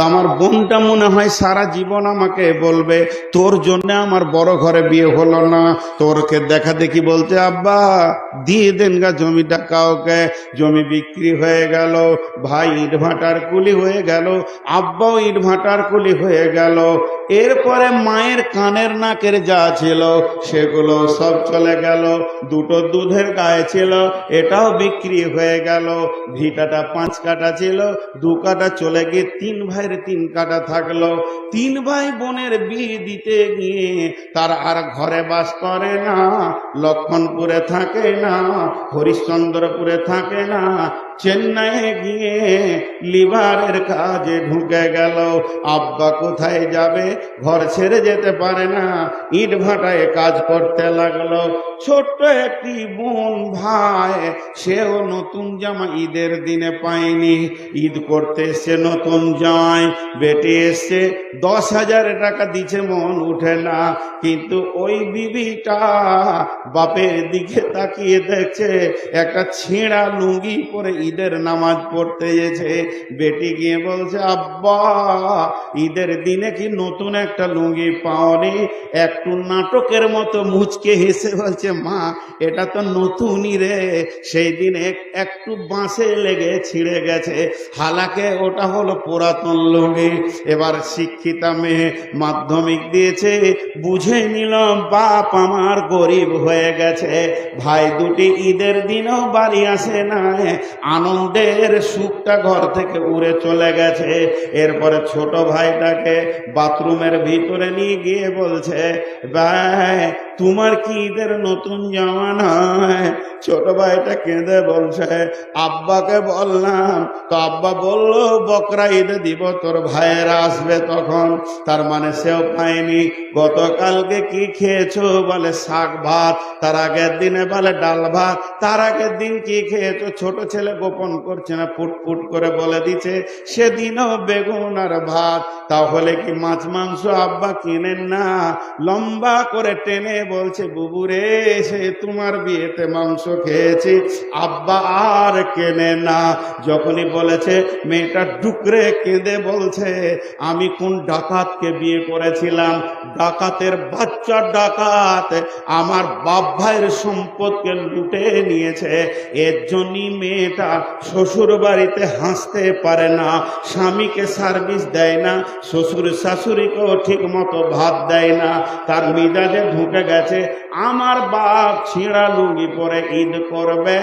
তো আমার বোনটা মনে হয় সারা জীবন আমাকে বলবে, তোর জন্য আমার বড় ঘরে বিয়ে হলো না। তোরকে দেখা দেখি বলতে আব্বা, দিয়ে দেন গা জমিটা কাউকে। জমি বিক্রি হয়ে গেল, ভাই ইট ভাটার কুলি হয়ে গেল, আব্বাও ইট ভাটার কুলি হয়ে গেল। এরপরে মায়ের কানের নাকের যা ছিল, সেগুলো সব চলে গেল। দুটো দুধের গায়ে ছিল, এটাও বিক্রি হয়ে গেল। ভিটাটা পাঁচ কাটা ছিল, দু কাটা চলে গিয়ে তিন ভাইয়ের তিন কাটা থাকল। তিন ভাই বোনের বিয়ে দিতে গিয়ে তার আর ঘরে বাস করে না, লক্ষণপুরে থাকে না, হরিশ্চন্দ্রপুরে থাকে না চেন্নাইয়ে গিয়ে লিভারের কাজে ঢুকে গেল। আব্বা কোথায় যাবে? ঘর ছেড়ে যেতে পারে না। ইট ভাটায় কাজ করতে লাগল। ছোট্ট একটি বোন ভাই, সেও নতুন জামা ঈদের দিনে পায়নি। ঈদ করতে এসছে নতুন জামাই। বেটে এসছে, দশ হাজার টাকা দিছে, মন উঠে না। কিন্তু ওই বিবিটা বাপের দিকে তাকিয়ে দেখছে, একটা ছেঁড়া লুঙ্গি পরে ঈদের নামাজ পড়তে গেছে বেটি গিয়ে বলছে, আব্বা, ঈদের দিনে কি নতুন একটা লুঙ্গি পাওনি? একটু নাটকের মতো মুচকে হেসে বলছে, মা, এটা তো নতুনই রে। সেই দিন একটু বাঁশে লেগে ছিঁড়ে গেছে। হালাকে ওটা হলো পুরাতন লুঙ্গি। এবার শিক্ষিতা মেয়ে মাধ্যমিক দিয়েছে। বুঝে নিলাম, বাপ আমার গরিব হয়ে গেছে। ভাই দুটি ঈদের দিনও বাড়ি আসে না আনন্দের সুখটা ঘর থেকে উড়ে চলে গেছে। এরপরে ছোট ভাইটাকে বাথরুমের ভিতরে নিয়ে গিয়ে বলছে, ভাই তোমার কি ঈদের নতুন জামা নয়? ছোট ভাইটা কেঁদে বলছে, আব্বাকে বললাম, তো আব্বা বলল, বকরা ঈদে দিব, তোর ভাইয়েরা আসবে তখন। তার মানে সেও পায়নি। গতকালকে কি খেয়েছো? বলে শাক ভাত। তার আগের দিনে বলে ডাল ভাত। তার আগের দিন কি খেয়েছো? ছোট ছেলে গোপন করছে না, ফুট ফুট করে বলে দিছে সেদিনও বেগুন আর ভাত। তাহলে কি মাছ মাংস আব্বা কিনেন না? লম্বা করে টেনে বলছে, বুবুরে, সে তোমার বিয়েতে মাংস খেয়েছি। আব্বা আর কেনে না। যখনই বলেছে, মেয়েটা ডুকরে কেঁদে বলছে, আমি কোন ডাকাতকে বিয়ে করেছিলাম? ডাকাতের বাচ্চা ডাকাত, আমার বাপ ভাইয়ের সম্পদকে লুটে নিয়েছে। এর জন্যই মেয়েটা শ্বশুর বাড়িতে হাসতে পারে না, স্বামীকে সার্ভিস দেয় না, শ্বশুর শাশুড়িকেও ঠিক মতো ভাত দেয় না, তার মিজাজে ঢুকে গেছে আমার বাপ ছিঁড়া লুঙ্গি পরে ঈদ করবে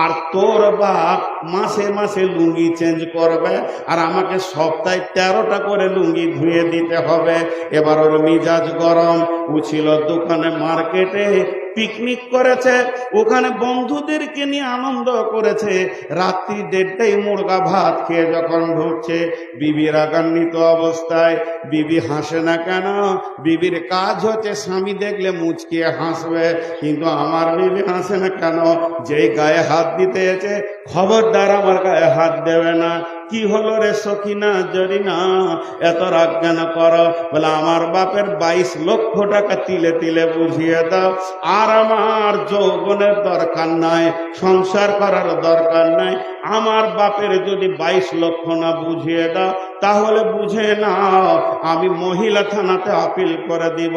আর তোর বাপ মাসে মাসে লুঙ্গি চেঞ্জ করবে আর আমাকে সপ্তাহে তেরোটা করে লুঙ্গি ধুয়ে দিতে হবে। এবার ওর মিজাজ গরম। ও ছিল দোকানে মার্কেটে পিকনিক করেছে, ওখানে বন্ধুদেরকে নিয়ে আনন্দ করেছে। রাত্রি দেড়টাই মুরগা ভাত খেয়ে যখন ঢুকছে বিবি রাগান্বিত অবস্থায়, বিবি হাসে না কেন? বিবির কাজ হচ্ছে স্বামী দেখলে মুচকিয়ে হাসবে, কিন্তু আমার বিবি হাসে না কেন? যেই গায়ে হাত দিতে এসে, খবরদার আমার গায়ে হাত দেবে না। কি হলো রে সখিনা জরিনা? এত রাগ কেন করো? বলে, আমার বাপের বাইশ লক্ষ টাকা তিলে তিলে বুঝিয়ে দাও। আর আমার যৌবনের দরকার নাই, সংসার করার দরকার নাই। আমার বাপের যদি বাইশ লক্ষ না বুঝিয়ে দাও, তাহলে বুঝে নাও, আমি মহিলা থানাতে আপিল করে দিব।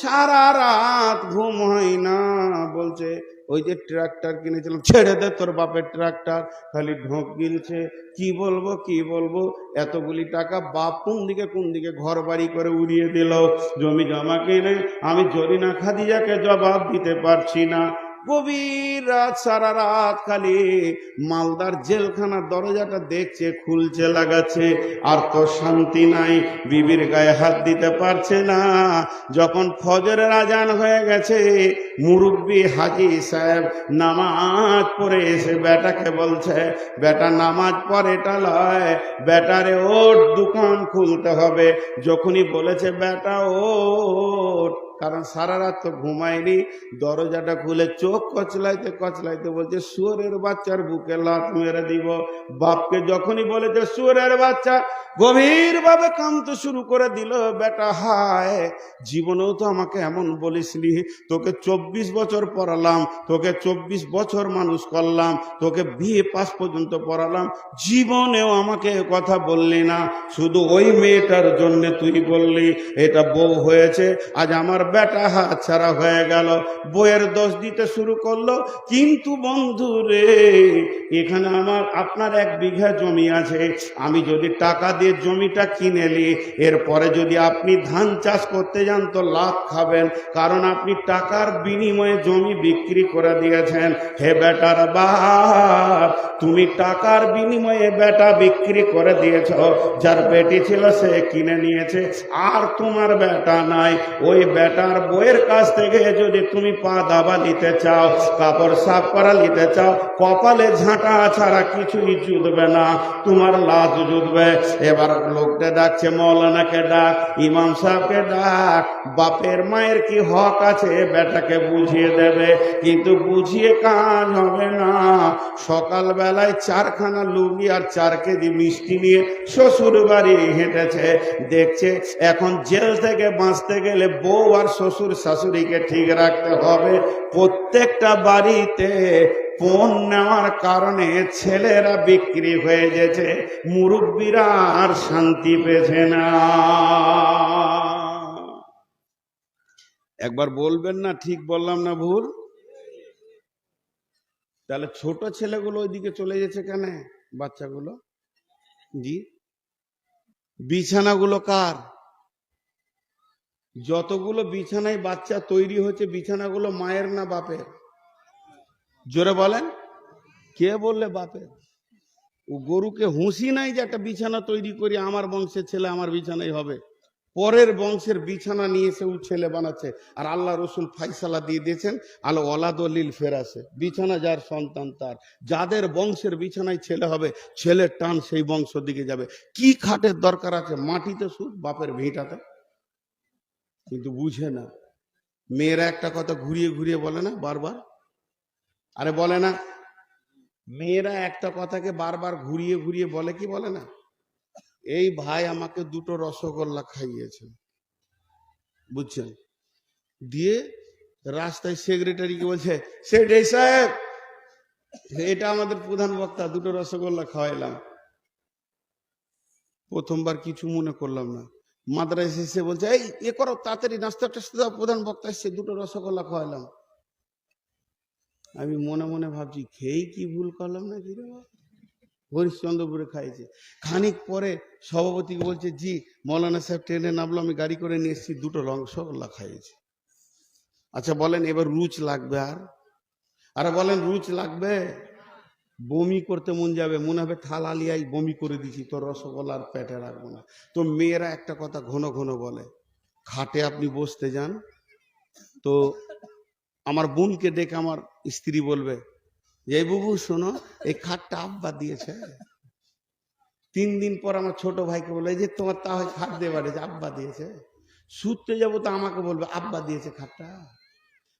সারা রাত ঘুম হয় না, বলছে। ওই যে ট্রাক্টর কিনেছিলাম, ছেড়ে দে তোর বাপের ট্রাক্টর, খালি ঢোক গিলছে। কি বলব কি বলব? এতগুলি টাকা বাপ কোন দিকে কোন দিকে ঘর বাড়ি করে উড়িয়ে দিল? জমি জমা কিনে আমি জরিনা খাদিজাকে জবাব দিতে পারছি না। গভীর রাত, সারা রাত খালি মালদার জেলখানার দরজাটা দেখছে, খুলছে, লাগাচ্ছে। আর তো শান্তি নাই, বিবির গায়ে হাত দিতে পারছে না। যখন ফজরের আজান হয়ে গেছে মুরব্বী হাজি সাহেব নামাজ পড়ে এসে বেটাকে বলছে, বেটা, নামাজ পড়ে এটা লয় বেটারে ওর দোকান খুলতে হবে। যখনই বলেছে, বেটা ওট কারণ সারা রাত তো ঘুমায়নি, দরজাটা খুলে চোখ কচলাইতে কচলাইতে বলছে, শুয়োরের বাচ্চার বুকে লাত মেরে দিব। বাপকে যখনই বলেছে শুয়োরের বাচ্চা গভীর ভাবে কামতে শুরু করে দিল, বেটা, হায়, জীবনেও তো আমাকে এমন বলিসনি। তোকে চব্বিশ বছর পড়ালাম, তোকে চব্বিশ বছর মানুষ করলাম, তোকে বিয়ে পাস পর্যন্ত পড়ালাম, জীবনেও আমাকে কথা বললি না। শুধু ওই মেয়েটার জন্য তুই বললি, এটা বউ হয়েছে, আজ আমার বেটা হাত ছাড়া হয়ে গেল। বইয়ের দোষ দিতে শুরু করল। কিন্তু বন্ধু রে, এখানে আমার, আপনার এক বিঘা জমি আছে। আমি যদি টাকা দিয়ে জমিটা কিনে নি এরপরে যদি আপনি ধান চাষ করতে যান তো লাভ খাবেন। কারণ আপনি টাকার বিনিময়ে জমি বিক্রি করে দিয়েছেন। হে বেটার বাপ, তুমি টাকার বিনিময়ে বেটা বিক্রি করে দিয়েছ। যার বেটি ছিল সে কিনে নিয়েছে। আর তোমার বেটা নাই। ওই বেটার বইয়ের কাছ থেকে যদি তুমি পা দাবা নিতে চাও, কাপড় সাফ করা নিতে চাও, কপালে ঝাঁটা ছাড়া কিছুই জুটবে না, তোমার লাজ জুটবে। এবার লোকটা ডাকছে, মৌলানাকে ডাক, ইমাম সাহেবকে ডাক, বাপের মায়ের কি হক আছে বেটাকে বুঝিয়ে দেবে, কিন্তু বুঝিয়ে কাজ হবে না। সকাল বেলায় চারখানা লুঙ্গি আর চার কেজি মিষ্টি নিয়ে শ্বশুর বাড়ি হেঁটেছে, দেখছে এখন জেল থেকে বাঁচতে গেলে বউ আর শ্বশুর শাশুড়িকে ঠিক রাখতে হবে। প্রত্যেকটা বাড়িতে পণ নেওয়ার কারণে ছেলেরা বিক্রি হয়ে গেছে মুরব্বীরা আর শান্তি পেছে না। একবার বলবেন না, ঠিক বললাম না ভুল? তাহলে ছোট ছেলেগুলো ওইদিকে চলে গেছে কেন? বাচ্চাগুলো? জি। বিছানাগুলো কার? যতগুলো বিছানায় বাচ্চা তৈরি হচ্ছে বিছানাগুলো মায়ের না বাপের? জোরে বলেন। কে বললে বাপের? ও গরুকে হুঁশি নাই যে একটা বিছানা তৈরি করি, আমার বংশের ছেলে আমার বিছানাই হবে। পরের বংশের বিছানা নিয়ে এসে ও ছেলে বানাচ্ছে। আর আল্লাহ রসুল ফাইসালা দিয়ে দিয়েছেন, আলো অলাদলিল ফেরাসে। বিছানা যার সন্তান তার। যাদের বংশের বিছানায় ছেলে হবে, ছেলের টান সেই বংশ দিকে যাবে। কি খাটের দরকার আছে? মাটিতে সুদ বাপের ভিটাতে। কিন্তু বুঝে না। মেয়েরা একটা কথা ঘুরিয়ে ঘুরিয়ে বলে না বারবার? আরে বলে না। মেয়েরা একটা কথাকে বারবার ঘুরিয়ে ঘুরিয়ে বলে কি বলে না? এই ভাই আমাকে দুটো রসগোল্লা খাইয়েছে। বুঝছেন? দিয়ে রাস্তায় সেক্রেটারিকে বলছে সেক্রেটারি সাহেব, এটা আমাদের প্রধান বক্তা, দুটো রসগোল্লা খাওয়াইলাম। প্রথমবার কিছু মনে করলাম না। মাদ্রাসা এসে বলছে, এই, এ করো, তাড়াতাড়ি নাস্তা টাস্তা প্রধান বক্তা এসছে, দুটো রসগোল্লা খাওয়াইলাম আমি মনে মনে ভাবছি, খেয়েই কি ভুল করলাম না কি? হরিশ্চন্দ্রপুরে খাইছে। খানিক পরে সভাপতিকে বলছে, জি, মৌলানা সাহেব ট্রেনে নামলো, আমি গাড়ি করে নিয়ে এসেছি, দুটো রসগোল্লা খাইয়েছি। আচ্ছা বলেন, এবার রুচ লাগবে আর? আরে বলেন, রুচ লাগবে? বমি করতে মন যাবে, মনে হবে থালা লিয়াই বমি করে দিছি, তোর রসগোল্লা আর পেটে রাখব না। তো মেয়েরা একটা কথা ঘন ঘন বলে, খাটে আপনি বসতে যান। তো আমার বোনকে ডেকে আমার স্ত্রী বলবে, যে, "এই বুবু, শোনো, এই খাটটা আব্বা দিয়েছে। তিন দিন পর আমার ছোট ভাইকে বলে যে, তোমার তা হয় খাট বাড়িয়েছে আব্বা দিয়েছে। শুতে যাব তো আমাকে বলবে, আব্বা দিয়েছে খাটটা।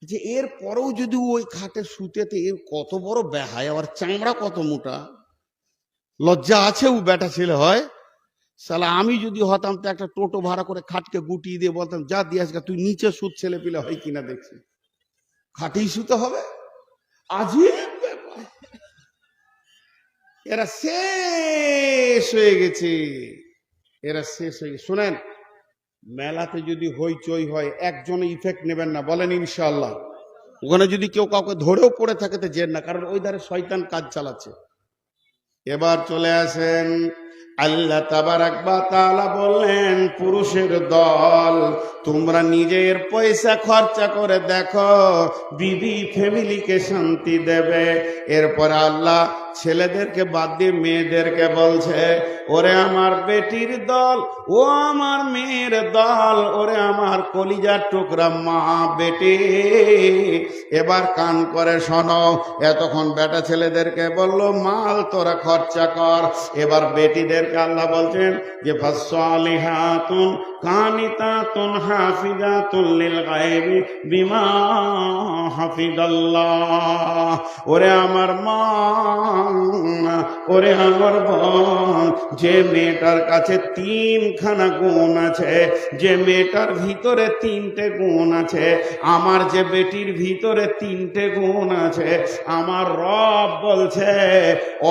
যে এর পরেও যদি ওই খাটে শুতেতে এর কত বড় বেহায়, আবার চামড়া কত মোটা? লজ্জা আছে ও বেটা ছেলে হয়? সালা আমি যদি হতাম তো একটা টোটো ভাড়া করে খাটকে গুটিয়ে দিয়ে বলতাম, যা দিয়ে আজকে, তুই নিচে সুদ ছেলে পেলে হয় কিনা দেখছি। খাটেই শুতে হবে? ব্যাপার। এরা শেষ হয়ে গেছে। এরা শেষ হয়ে গেছে। শোনেন মেলাতে যদি হইচই হয় একজনে ইফেক্ট নেবেন না, বলেন ইনশাল্লাহ ওখানে যদি কেউ কাউকে ধরেও পড়ে থাকে তো জেন না, কারণ ওই ধারে শয়তান কাজ চালাচ্ছে। এবার চলে আসেন, আল্লাহ তাবারাক বা তাআলা বললেন, পুরুষের দল, তোমরা নিজের পয়সা খরচা করে দেখো, বিবি ফ্যামিলিকে শান্তি দেবে। এরপর আল্লাহ ছেলেদেরকে বাদ দিয়ে মেয়েদেরকে বলছে, ওরে আমার বেটির দল, ও আমার মেয়ের দল, ওরে আমার কলিজার টুকরা মা বেটি, এবার কান করে শোনো। এতক্ষণ বেটা ছেলেদেরকে বলল, মাল তোরা খরচা কর। এবার বেটিদেরকে আল্লাহ বলছেন যে ফাসলিহাতুন কানিতাতুন হাফিজাতুল লিল গায়বি বিমা হাফিজাল্লাহ ওরে আমার মা, ওরে আমার বোন, যে মেয়েটার কাছে তিনখানা গুণ আছে, যে মেয়েটার ভিতরে তিনটে গুণ আছে, আমার যে বেটির ভিতরে তিনটে গুণ আছে, আমার রব বলছে,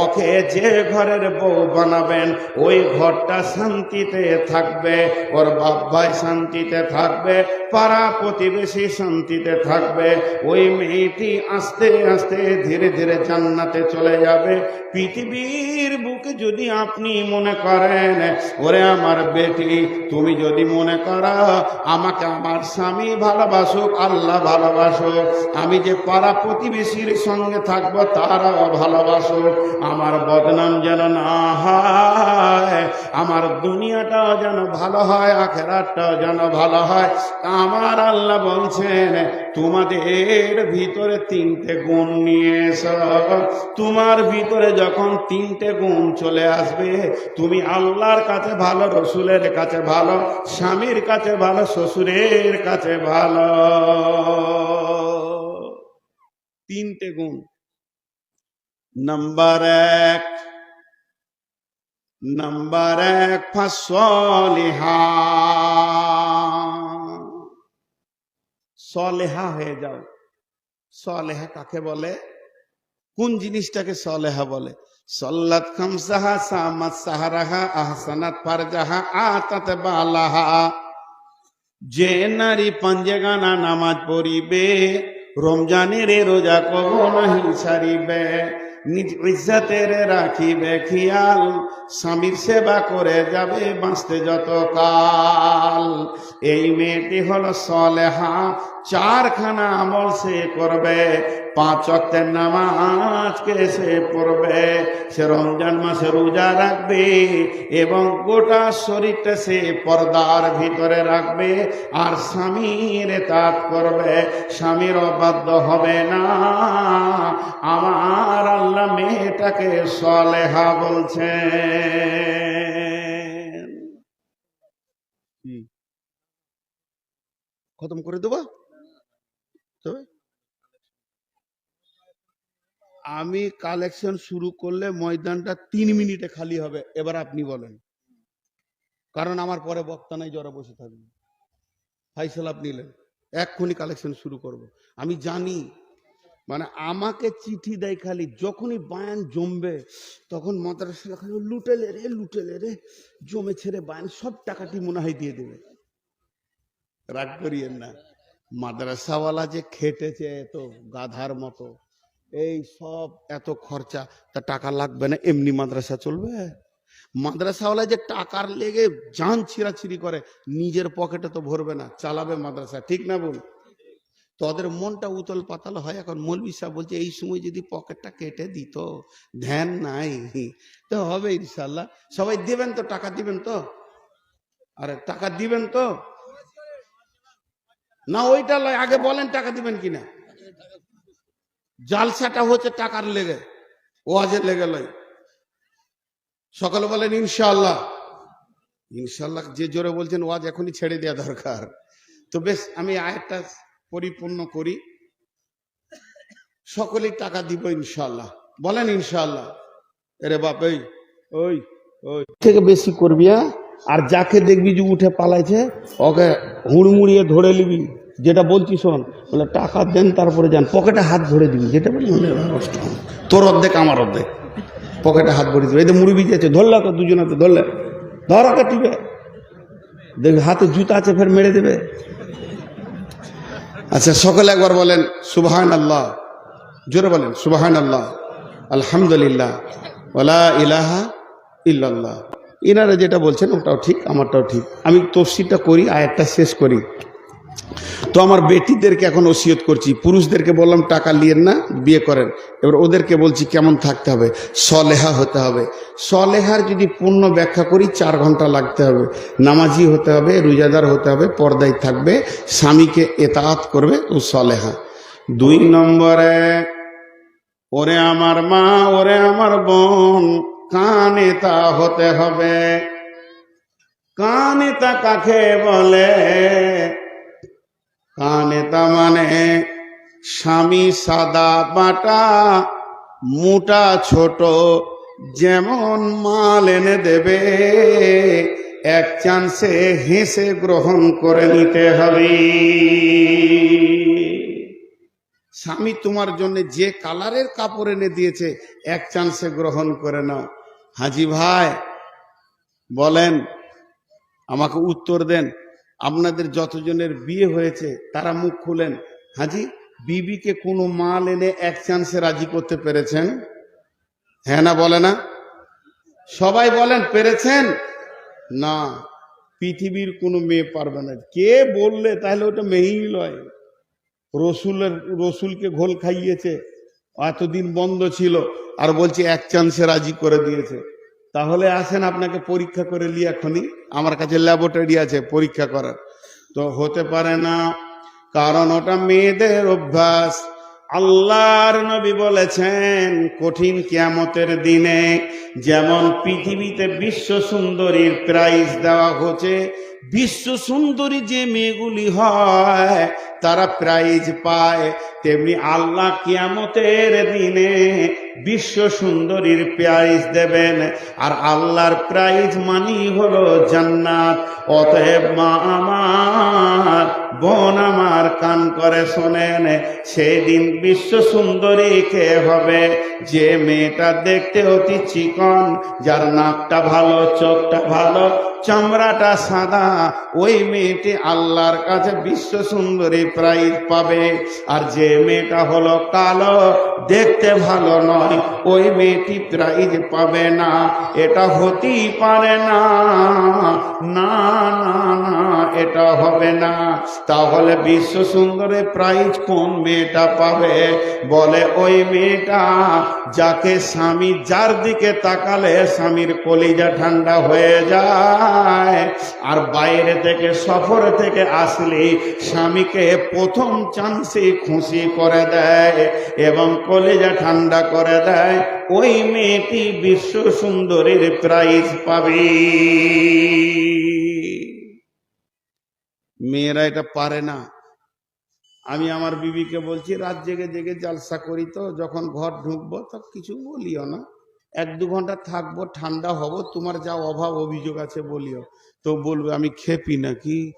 ওকে যে ঘরের বউ বানাবেন, ওই ঘরটা শান্তিতে থাকবে, ওর বাবাই শান্তিতে থাকবে। পাড়া প্রতিবেশী শান্তিতে থাকবে। ওই মেয়েটি আস্তে আস্তে ধীরে ধীরে জান্নাতে চলে যাবে। পৃথিবীর বুকে যদি আপনি মনে করেন, ওরে আমার বেটি, তুমি যদি মনে করো, আমাকে আমার স্বামী ভালোবাসুক, আল্লাহ ভালোবাসুক, আমি যে পাড়া প্রতিবেশীর সঙ্গে থাকব, তারাও ভালোবাসুক, আমার বদনাম যেন না হয়, আমার দুনিয়াটাও যেন ভালো হয় আখেরাটাও যেন ভালো হয়। আমার আল্লাহ বলছেন, তোমাদের ভিতরে তিনটে গুণ নিয়ে এসো। তোমার ভিতরে যখন তিনটে গুণ চলে আসবে, তুমি আল্লাহর কাছে ভালো, রসুলের কাছে ভালো, স্বামীর কাছে ভালো, শ্বশুরের কাছে ভালো। তিনটে গুণ। নাম্বার এক নাম্বার এক, ফাঁসলিহা। সলেহা হয়ে যাও। সলেহা কাকে বলে? কোন জিনিসটাকে সলেহা বলে? সল্লাত খামসাহা সামাত সাহারাহা আহসানাত ফারজাহা আতাত বালাহা। যে নারী পাঞ্জেগানা নামাজ পড়িবে, রমজানের রোজা কব নাহি সারিবে। নিজ ইজ্জতের রাখিবে খেয়াল, স্বামীর সেবা করে যাবে বাঁচতে যত কাল এই মেয়েটি হলো সলেহা চারখানা আমল সে করবে, পাঁচ অক্টের নামাজকে সে পড়বে, সে রমজান মাসে রোজা রাখবে এবং গোটা শরীরটা সে পর্দার ভিতরে রাখবে আর স্বামীর তাপ করবে। স্বামীর অবাধ্য হবে না। আমার আল্লাহ মেয়েটাকে সলেহা বলছেন। কি? খতম করে দেবো তবে আমি কালেকশন শুরু করলে ময়দানটা তিন মিনিটে খালি হবে, এবার আপনি বলেন। কারণ আমার পরে বক্তা নাই জ্বরে বসে থাকবে। ফাইসাল, আপনি নিলেন এক্ষুনি কালেকশন শুরু করব। আমি জানি মানে আমাকে চিঠি দেয় খালি, যখনই বায়ান জমবে, তখন মাদ্রাসা খালি লুটেলে রে লুটেলে রে, জমে ছেড়ে বায়ান, সব টাকাটি মনে হয় দিয়ে দেবে। রাগ করিয়েন না। মাদ্রাসাওয়ালা যে খেটেছে এত গাধার মতো। এই সব এত খরচা, তা টাকা লাগবে না, এমনি মাদ্রাসা চলবে? মাদ্রাসাওয়ালা যে টাকার লেগে জান ছিঁড়াছিড়ি করে, নিজের পকেটে তো ভরবে না, চালাবে মাদ্রাসা, ঠিক না বল তোদের মনটা উতল পাতাল হয়, এখন মৌলবি সাহেব বলছে, এই সময় যদি পকেটটা কেটে দিত, ধ্যান নাই, তো হবে ইনশাল্লাহ সবাই দিবেন তো, টাকা দিবেন তো? আরে, টাকা দিবেন তো? না, ওইটা আগে বলেন টাকা দিবেন কিনা? জালসাটা হচ্ছে টাকার লেগে, ওয়াজের লেগে লয়। সকালে বলেন ইনশাল্লাহ ইনশাল্লাহ যে জোরে বলছেন, ওয়াজ এখনই ছেড়ে দেওয়া দরকার। তো বেশ, আমি আয়েরটা পরিপূর্ণ করি। সকলেই টাকা দিব ইনশাল্লাহ বলেন ইনশাল্লাহ এরে বাপ, এই, ওই ওই। থেকে বেশি করবি হ্যাঁ? আর যাকে দেখবি যে উঠে পালাইছে, ওকে হুড়মুড়িয়ে ধরে নিবি। যেটা বলছি শোন, বলে টাকা দেন, তারপরে যান। পকেটে হাত ধরে দিবি, যেটা বলি কষ্ট তোর অর্ধেক, আমার অর্ধেক। পকেটে হাত ভরে দিবে। এই তো মুড়ি ভিজেছে ধরলে তো দুজনাতে ধরলে। ধর ওকে টিপে। দেখবি, হাতে জুতা আছে, ফের মেরে দেবে। আচ্ছা সকলে একবার বলেন সুবাহান আল্লাহ জোরে বলেন সুবাহান আল্লাহ আলহামদুলিল্লাহ ওলা ইলাহা ইল্লাল্লাহ। ইনারা যেটা বলছেন, ওটাও ঠিক, আমারটাও ঠিক। আমি তফসিরটা করি, আয়াতটা শেষ করি। তো আমার বেটিদেরকে এখন ওসিয়ত করছি। পুরুষদেরকে বললাম, টাকা নিয়েন না, বিয়ে করেন। এবার ওদেরকে বলছি, কেমন থাকতে হবে? সলেহা হতে হবে। সলেহার যদি পূর্ণ ব্যাখ্যা করি, চার ঘণ্টা লাগতে হবে। নামাজি হতে হবে, রোজাদার হতে হবে, পর্দায় থাকবে, স্বামীকে এতাহাত করবে, ও সলেহা। দুই নম্বরে, ওরে আমার মা, ওরে আমার বোন, কানে তা হতে হবে। কানে তা কাকে বলে? কানেতা মানে স্বামী সাদা বাটা, মোটা ছোট, যেমন মাল এনে দেবে। এক চান্সে হেসে গ্রহণ করে নিতে হবে। স্বামী তোমার জন্য যে কালারের কাপড় এনে দিয়েছে, এক চান্সে গ্রহণ করে নাও। হাজি ভাই, বলেন, আমাকে উত্তর দেন। আপনাদের যতজনের বিয়ে হয়েছে, তারা মুখ খুলেন। হাজি, বিবিকে কোনো মাল এনে এক চান্সে রাজি করতে পেরেছেন? হ্যাঁ না বলে না? সবাই বলেন, পেরেছেন? না, পৃথিবীর কোনো মেয়ে পারবে না। কে বললে? তাহলে ওটা মেয়েই লয়। রসুলের, রসুলকে ঘোল খাইয়েছে, এতদিন বন্ধ ছিল, আর বলছে এক চান্সে রাজি করে দিয়েছে। তাহলে আসেন আপনাকে পরীক্ষা করে লি এখনই। আমার কাছে ল্যাবরেটরি আছে, পরীক্ষা করার। তো হতে পারে না, কারণ ওটা মেয়েদের অভ্যাস। আল্লাহর নবী বলেছেন, কঠিন কিয়ামতের দিনে যেমন পৃথিবীতে বিশ্ব সুন্দরীর প্রাইজ দেওয়া হচ্ছে, বিশ্ব সুন্দরী যে মেয়েগুলি হয়, তারা প্রাইজ পায়। তেমনি আল্লাহ কিয়ামতের দিনে বিশ্ব সুন্দরীর প্রাইজ দেবেন। আর আল্লাহর প্রাইজ মানি হলো জান্নাত। অতএব মা আমার বোন আমার কান করে শোনেন সেদিন বিশ্ব সুন্দরী কে হবে? যে মেয়েটা দেখতে অতি চিকন, যার নাকটা ভালো, চোখটা ভালো চামড়াটা সাদা, ওই মেয়েটি আল্লাহর কাছে বিশ্ব সুন্দরী প্রাইজ পাবে। আর যে মেয়েটা হলো কালো, দেখতে ভালো নয়, ওই মেয়েটি প্রাইজ পাবে না। এটা হতেই পারে না। না না না, এটা হবে না। তাহলে বিশ্ব সুন্দরী প্রাইজ কোন মেয়েটা পাবে? বলে, ওই মেয়েটা যাকে স্বামী, যার দিকে তাকালে স্বামীর কলিজা ঠান্ডা হয়ে যায়। আর বাইরে থেকে, সফর থেকে আসলে স্বামীকে প্রথম চান্সে খুশি করে দেয় এবং কলিজা ঠান্ডা করে দেয়। ওই মেয়েটি বিশ্ব সুন্দরীর প্রাইজ পাবে। মেয়েরা এটা পারে না। আমি আমার বিবিকে বলছি, রাত জেগে জেগে জালসা করি তো, যখন ঘর ঢুকবো, তো কিছু বলিও না। এক দু ঘণ্টা থাকব, ঠান্ডা হব, তোমার যা অভাব অভিযোগ আছে বলিও। তো বলবে, আমি খেপি নাকি?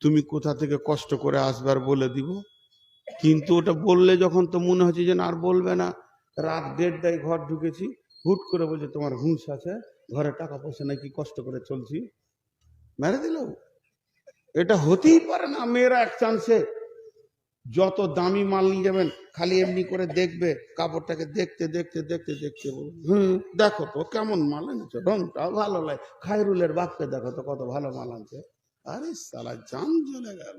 তুমি কোথা থেকে কষ্ট করে আসবার বলে দিব? কিন্তু ওটা বললে যখন তো মনে হচ্ছে যে আর বলবে না। রাত দেড়টায় ঘর ঢুকেছি, হুট করে বলছে, তোমার হুঁশ আছে? ঘরে টাকা পয়সা নাকি কষ্ট করে চলছি? মেরে দিল। এটা হতেই পারে না, মেয়েরা এক চান্সে যত দামি মাল নিয়ে যাবেন খালি এমনি করে দেখবে কাপড়টাকে দেখতে দেখতে দেখতে দেখতে বলবে, হুম দেখো তো কেমন মাল এনেছো রংটাও ভালো লাগে। খায়রুলের বাপকে দেখো তো কত ভালো মাল আনছে। আরে সালা জান চলে গেল।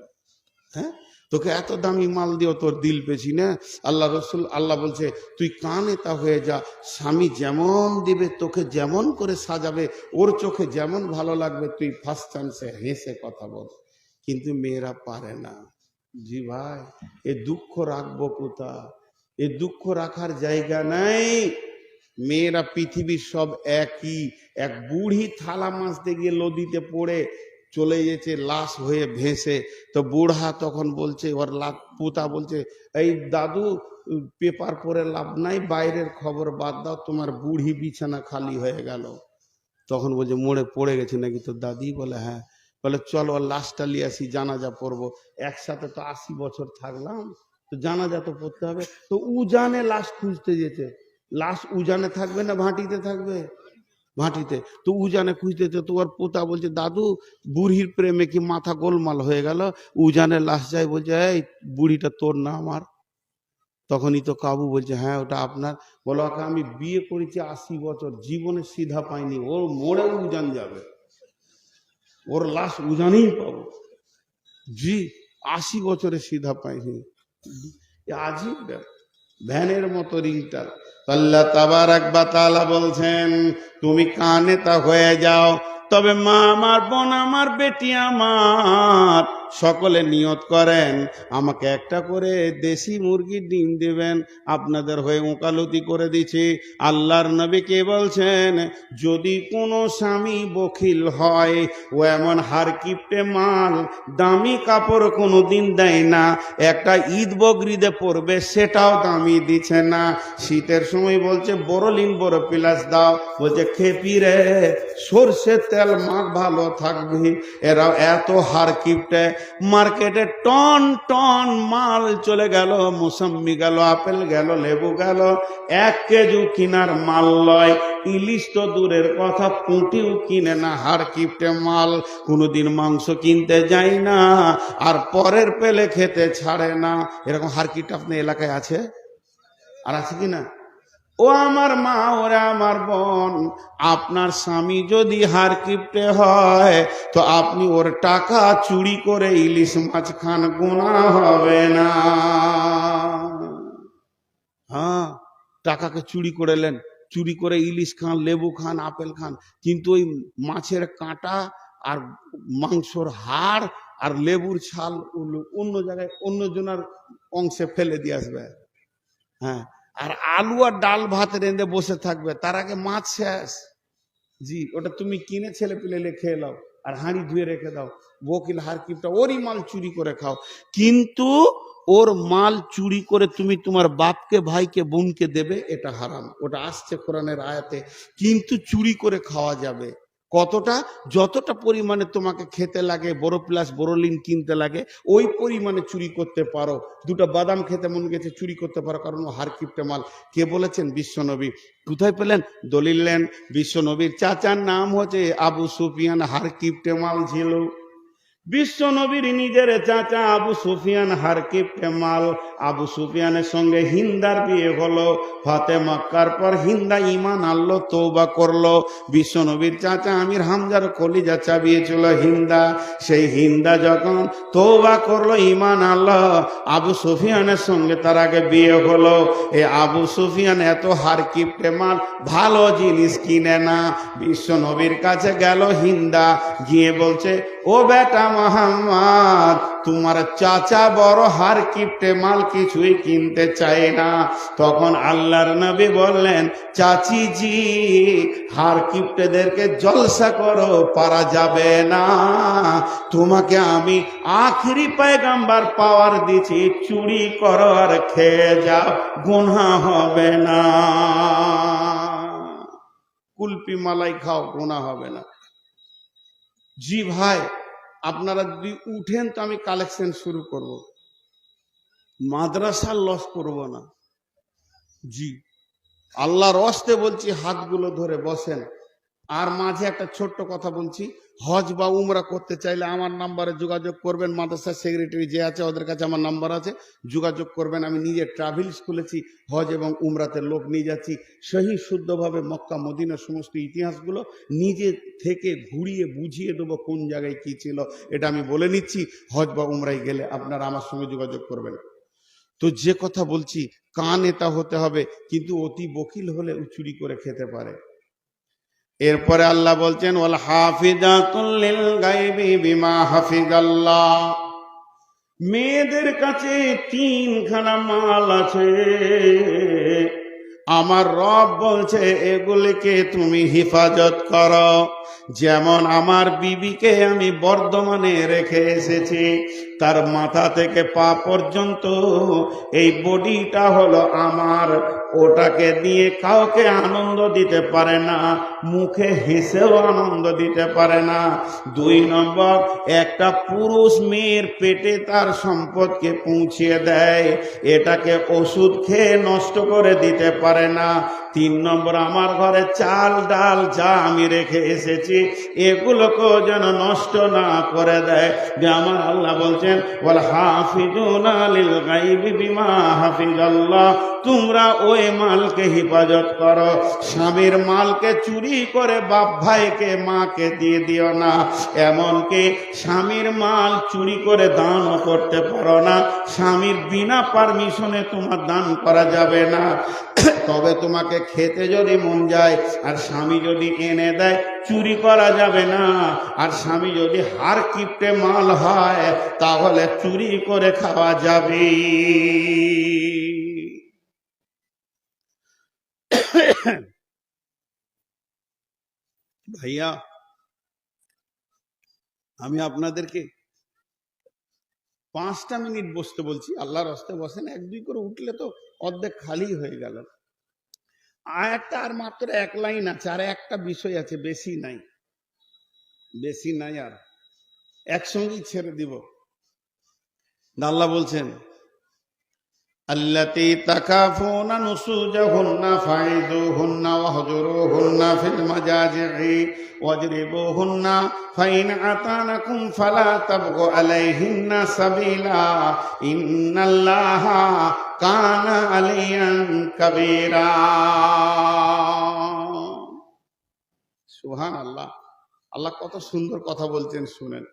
হ্যাঁ? তোকে এত দামি মাল দিও তোর দিল পেছি না? আল্লাহ রসুল আল্লাহ বলছে তুই কানে তা হয়ে যা স্বামী যেমন দিবে তোকে যেমন করে সাজাবে ওর চোখে যেমন ভালো লাগবে তুই ফার্স্ট চান্সে হেসে কথা বল। কিন্তু মেয়েরা পারে না। জি ভাই, এ দুঃখ রাখব কোথা এ দুঃখ রাখার জায়গা নাই। মেয়েরা পৃথিবীর সব একই, এক বুড়ি থালা মাছতে গিয়ে নদীতে পড়ে চলে গেছে, লাশ হয়ে ভেসে। তো বুড়া তখন বলছে, ওর লাভ পুতা বলছে, এই দাদু, পেপার পরে লাভ নাই, বাইরের খবর বাদ দাও, তোমার বুড়ি বিছানা খালি হয়ে গেল। তখন বলছে, মোড়ে পড়ে গেছে নাকি? তোর দাদি বলে হ্যাঁ। বলে, চলো লাশটা নিয়ে আসি, জানাজা পড়ব। একসাথে তো আশি বছর থাকলাম, তো জানাজা তো পড়তে হবে। তো উজানে লাশ খুঁজতে যেতে। লাশ উজানে থাকবে না ভাটিতে থাকবে? ভাটিতে। তো উজানে খুঁজতে তো ওর পোতা বলছে, দাদু, বুড়ির প্রেমে কি মাথা গোলমাল হয়ে গেল? উজানে লাশ যায়? বলছে, এই বুড়িটা তোর না আমার। তখনই তো কাবু বলছে হ্যাঁ ওটা আপনার। বলো আমি বিয়ে করেছি আশি বছর, জীবনে সিধা পাইনি, ওর মোড়ে উজান যাবে। ওর লাশ উজানেই পাবো। জি, আশি বছরে সিধা পাইনি। আজই ভ্যানের মতো রিংটার। আল্লাহ তাবার একবার তালা বলছেন, তুমি কানে তা হয়ে যাও তবে মা আমার বোন আমার বেটি আমার, সকলে নিয়ত করেন, আমাকে একটা করে দেশি মুরগির ডিম দেবেন, আপনাদের হয়ে ওকালতি করে দিচ্ছি আল্লাহর নবী কে বলছেন, যদি কোনো স্বামী বখিল হয়, ও এমন হার কিপটে মাল, দামি কাপড় কোনো দিন দেয় না, একটা ঈদ বগরিদে পড়বে সেটাও দামি দিচ্ছে না। শীতের সময় বলছে, বড়লিন বড় পিলাস দাও। বলছে, খেপি রে, সর্ষের তেল মাখ ভালো থাকবি। এরা এত হার কিপটে, মার্কেটে টন টন মাল চলে গেল মুসাম্মি গেল, আপেল গেল, লেবু গেল, এক কেজি কিনার মাল লয়। ইলিশ তো দূরের কথা, পুঁটিও কিনে না হার কিপটে মাল। কোনোদিন মাংস কিনতে যায় না, আর পরের পেলে খেতে ছাড়ে না। এরকম হার কিপটে আপনার এলাকায় আছে? আর আছে কি না? ও আমার মা, ওরা আমার বোন, আপনার স্বামী যদি হার কিপটে হয়, তো আপনি ওর টাকা চুরি করে ইলিশ মাছ খান গোনা হবে না। হ্যাঁ টাকাকে চুরি করেলেন চুরি করে ইলিশ খান, লেবু খান, আপেল খান, কিন্তু ওই মাছের কাঁটা আর মাংসর হাড় আর লেবুর ছাল অন্য জায়গায় অন্য জনের অংশে ফেলে দিয়ে আসবে। হ্যাঁ আর আলু আর ডাল ভাত রেঁধে বসে থাকবে, তার আগে মাছ শেষ। জি, ওটা তুমি কিনে ছেলে পেলে খেয়ে নাও, আর হাঁড়ি ধুয়ে রেখে দাও। বকিল হারকিপটা, ওরই মাল চুরি করে খাও। কিন্তু ওর মাল চুরি করে তুমি তোমার বাপকে, ভাইকে, বোনকে দেবে, এটা হারাম। ওটা আসছে কোরআনের আয়াতে। কিন্তু চুরি করে খাওয়া যাবে। কতটা? যতটা পরিমাণে তোমাকে খেতে লাগে, বড় প্লাস বড়লিন কিনতে লাগে, ওই পরিমাণে চুরি করতে পারো। দুটো বাদাম খেতে মন গেছে, চুরি করতে পারো, কারণ ও হার কিপটে মাল। কে বলেছেন? বিশ্বনবী। কোথায় পেলেন? দলিল নেন বিশ্বনবীর চাচার নাম হচ্ছে আবু সুফিয়ান হার কিপটে মাল ছিল। বিশ্ব নবীর নিজের চাচা আবু সুফিয়ান হারকিব মাল আবু সুফিয়ানের সঙ্গে হিন্দার বিয়ে হলো। ফাতে মক্কার পর হিন্দা ইমান আনলো তৌবা করল। বিশ্ব নবীর চাচা আমির হামজার কলিজা চাবিয়েছিল হিন্দা। সেই হিন্দা যখন তৌবা করল ইমান আনলো, আবু সুফিয়ানের সঙ্গে তার আগে বিয়ে হলো। এ আবু সুফিয়ান এত হারকিব মাল ভালো জিনিস কিনে না। বিশ্ব নবীর কাছে গেল হিন্দা, গিয়ে বলছে, ও বেটা মোহাম্মদ, তোমার চাচা বড় হার কিপটে মাল কিছুই কিনতে চায় না। তখন আল্লাহর নবী বললেন চাচি জি হার কিপটেদেরকে জলসা করো, পারা যাবে না। তোমাকে আমি আখরি পায়গাম্বার পাওয়ার দিছি, চুরি করো আর খেয়ে যাও গুনা হবে না। কুলপি মালাই খাও গুনা হবে না। জি ভাই আপনারা যদি উঠেন, তো আমি কালেকশন শুরু করব। মাদ্রাসা লস করব না। জি। আল্লাহর অস্তে বলছি, হাতগুলো ধরে বসেন। আর মাঝে একটা ছোট্ট কথা বলছি। হজ বা উমরা করতে চাইলে আমার নাম্বারে যোগাযোগ করবেন। মাদ্রাসার সেক্রেটারি যে আছে, ওদের কাছে আমার নাম্বার আছে। যোগাযোগ করবেন। আমি নিজে ট্রাভেলস খুলেছি হজ এবং উমরাতে লোক নিয়ে যাচ্ছি। সেই শুদ্ধভাবে মক্কা মদিনার সমস্ত ইতিহাসগুলো নিজে থেকে ঘুরিয়ে বুঝিয়ে দেবো কোন জায়গায় কি ছিল। এটা আমি বলে নিচ্ছি। হজ বা উমরায় গেলে আপনারা আমার সঙ্গে যোগাযোগ করবেন। তো যে কথা বলছি, কান এটা হতে হবে, কিন্তু অতি বকিল হলে ও চুরি করে খেতে পারে। এরপরে আল্লাহ বলছেন ওল হাফিজাতুল লিল গায়বি বিমা হাফিজাল্লাহ মেয়েদের কাছে তিনখানা মাল আছে। আমার রব বলছে, এগুলিকে তুমি হেফাজত করো। যেমন আমার বিবিকে আমি বর্ধমানে রেখে এসেছি, তার মাথা থেকে পা পর্যন্ত এই বডিটা হলো আমার ওটাকে দিয়ে কাউকে আনন্দ দিতে পারে না, মুখে হেসেও আনন্দ দিতে পারে না। দুই নম্বর, একটা পুরুষ মেয়ের পেটে তার সম্পদকে পৌঁছিয়ে দেয়, এটাকে ওষুধ খেয়ে নষ্ট করে দিতে পারে না। তিন নম্বর, আমার ঘরে চাল, ডাল যা আমি রেখে এসেছি এগুলোকেও যেন নষ্ট না করে দেয়। যে আমার আল্লাহ বলছেন বল হাফিজুন আলিল গাইবি বিমা হাফিজ আল্লাহ তোমরা ওই মালকে হেফাজত করো। স্বামীর মালকে চুরি করে বাপ ভাইকে, মাকে দিয়ে দিও না। এমনকি স্বামীর মাল চুরি করে দানও করতে পারো না। স্বামীর বিনা পারমিশনে তোমার দান করা যাবে না। তবে তোমাকে খেতে যদি মন যায়, আর স্বামী যদি এনে দেয়, চুরি করা যাবে না। আর স্বামী যদি হার কিপটে মাল হয়, তাহলে চুরি করে খাওয়া যাবে। ভাইয়া, আমি আপনাদেরকে পাঁচটা মিনিট বসতে বলছি। আল্লাহর হস্তে বসেন, এক দুই করে উঠলে তো অর্ধেক খালি হয়ে গেল। আয়াতটা আর মাত্র এক লাইন আছে, আর একটা বিষয় আছে, বেশি নাই। বেশি নাই আর। একসঙ্গেই ছেড়ে দিব। আল্লাহ বলছেন আল্লাতি তাকাফুনা নুসুজাহুন্না ফাইযুহুন্না ওয়াহজুরুহুন্না ফিল মাজাজি'i ওয়াজরিবুহুন্না ফাইন আতানাকুম ফালা তাবগু আলাইহিন্না সাবিলা। ইন্নাল্লাহা কানা আলিয়ান কাবীরা। সুবহানাল্লাহ। আল্লাহ কত সুন্দর কথা বলছেন শুনেন।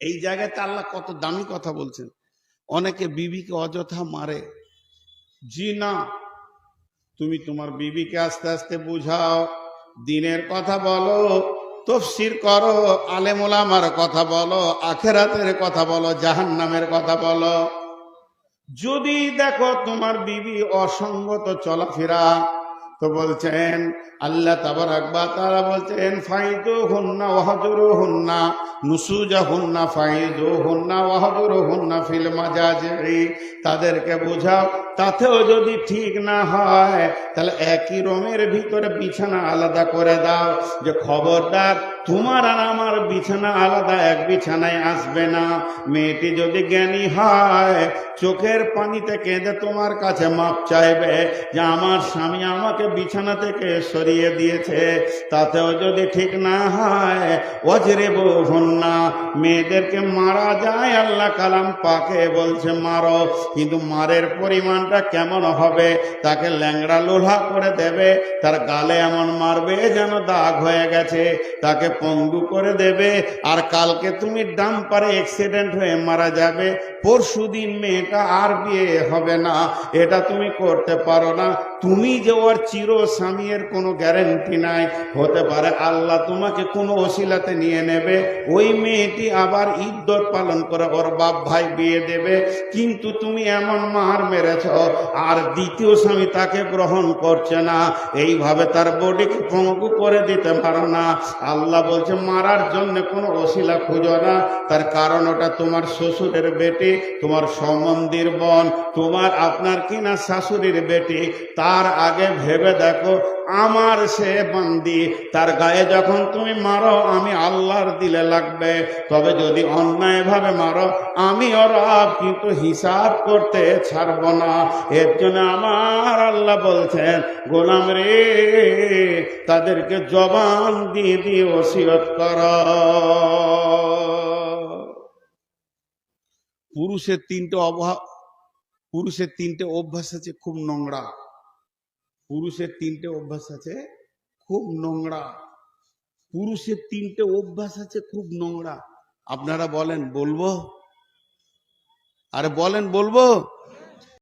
এই জায়গাতে আল্লাহ কত দামি কথা বলছেন। অনেকে বিবিকে অযথা মারে। জি না, তুমি তোমার বিবিকে আস্তে আস্তে বুঝাও, দিনের কথা বলো, তফসির করো আলেমুলামার কথা বলো, আখেরাতের কথা বলো জাহান নামের কথা বলো। যদি দেখো তোমার বিবি অসঙ্গত চলাফেরা তো বলছেন, আল্লাহ তাবার আকবা তারা বলছেন ফাইদো হন্না ওয়াহাজুর হন্না নুসুজা হুন্না না হুন্না হন না ফিল মাজাজি তাদেরকে বোঝাও তাতেও যদি ঠিক না হয়, তাহলে একই রুমের ভিতরে বিছানা আলাদা করে দাও। যে খবরদার, তোমার আর আমার বিছানা আলাদা, এক বিছানায় আসবে না। মেয়েটি যদি জ্ঞানী হয়, চোখের পানিতে কেঁদে তোমার কাছে মাপ চাইবে যে আমার স্বামী আমাকে বিছানা থেকে সরিয়ে দিয়েছে। তাতেও যদি ঠিক না হয়, অজরে না। মেয়েদেরকে মারা যায়, আল্লাহ কালাম পাকে বলছে, মারো। কিন্তু মারের পরিমাণটা কেমন হবে? তাকে ল্যাংড়া লোহা করে দেবে, তার গালে এমন মারবে যেন দাগ হয়ে গেছে, তাকে পঙ্গু করে দেবে, আর কালকে তুমি ডাম্পারে অ্যাক্সিডেন্ট হয়ে মারা যাবে পরশু দিন মেয়েটা আর বিয়ে হবে না, এটা তুমি করতে পারো না। তুমি যে ওর চির স্বামীর কোনো গ্যারেন্টি নাই, হতে পারে আল্লাহ তোমাকে কোনো অশিলাতে নিয়ে নেবে। ওই মেয়েটি আবার ইদ্যত পালন করে ওর বাপ ভাই বিয়ে দেবে। কিন্তু তুমি এমন মার মেরেছ, আর দ্বিতীয় স্বামী তাকে গ্রহণ করছে না। এইভাবে তার বডিকে পঙ্গু করে দিতে পারো না। আল্লাহ বলছে, মারার জন্য কোনো অশিলা খুঁজো না। তার কারণ ওটা তোমার শ্বশুরের বেটি, তোমার সম্বন্ধীর বোন, তোমার আপনার কিনা শাশুড়ির বেটি তার আগে ভেবে দেখো, আমার সে বান্দি, তার গায়ে যখন তুমি মারো, আমি আল্লাহর দিলে লাগবে। তবে যদি অন্যায়ভাবে মারো, আমি ওরা কিন্তু হিসাব করতে ছাড়ব না। এর জন্য আমার আল্লাহ বলছেন, গোলাম রে, তাদেরকে জবান দিয়ে দিয়ে ওসিয়ত কর। পুরুষের তিনটে অভাব পুরুষের তিনটে অভ্যাস আছে, খুব নোংরা। পুরুষের তিনটে অভ্যাস আছে, খুব নোংরা। পুরুষের তিনটে অভ্যাস আছে, খুব নোংরা। আপনারা বলেন, বলব? আরে বলেন, বলব?